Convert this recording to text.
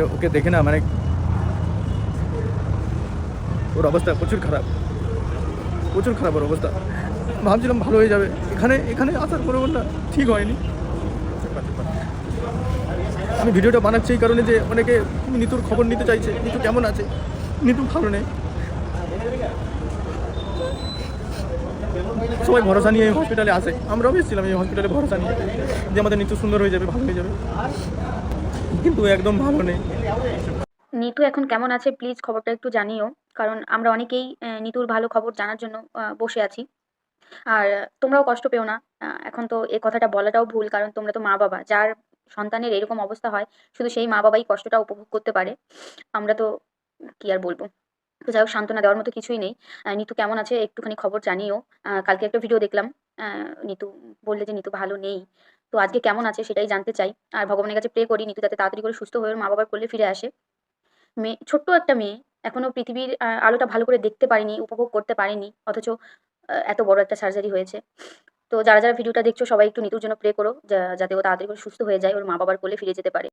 ওকে- দেখে না মানে ওর অবস্থা প্রচুর খারাপ। প্রচুর খারাপ ওর অবস্থা। ভাবছিলাম ভালো হয়ে যাবে। এখানে এখানে আসার পরে বললাম ঠিক হয়নি। আমি ভিডিওটা বানাচ্ছি এই কারণে যে অনেকে নিতুর খবর নিতে চাইছে। নিতু কেমন আছে? নিতু ভালো নেই। সবাই ভরসা নিয়ে এই হসপিটালে আসে। আমরাও এসেছিলাম এই হসপিটালে ভরসা নিয়ে। যে আমাদের নিতু সুন্দর হয়ে যাবে, ভালো হয়ে যাবে। কিন্তু একদম ভালো নেই। নিতু এখন কেমন আছে? প্লিজ খবরটা একটু জানিও। কারণ আমরা অনেকেই নিতুর ভালো খবর জানার জন্য বসে আছি। আর তোমরাও কষ্ট পেও না। এখন তো এই কথাটা বলাটাও ভুল, কারণ তোমরা তো মা বাবা। যার সন্তানের এরকম অবস্থা হয়, শুধু সেই মা বাবাই কষ্টটা উপভোগ করতে পারে। আমরা তো কি আর বলব? তো যাই হোক, সান্ত্বনা দেওয়ার মতো কিছুই নেই। নিতু কেমন আছে? একটুখানি খবর জানিও। কালকে একটা ভিডিও দেখলাম। নিতু বললে যে নিতু ভালো নেই। তো আজকে কেমন আছে সেটাই জানতে চাই। আর ভগবানের কাছে প্রে করি নিতু যাতে তাড়াতাড়ি করে সুস্থ হয়ে মা বাবার কোলে ফিরে আসে। মেয়ে ছোট্ট একটা মেয়ে, এখনও পৃথিবীর আলোটা ভালো করে দেখতে পারিনি, উপভোগ করতে পারিনি, অথচ এত বড় একটা সার্জারি হয়েছে। তো যারা যারা ভিডিওটা দেখছ, সবাই একটু নিতুর জন্য প্রে করো যাতে ও তাড়াতাড়ি করে সুস্থ হয়ে যায়, ওর মা বাবার কোলে ফিরে যেতে পারে।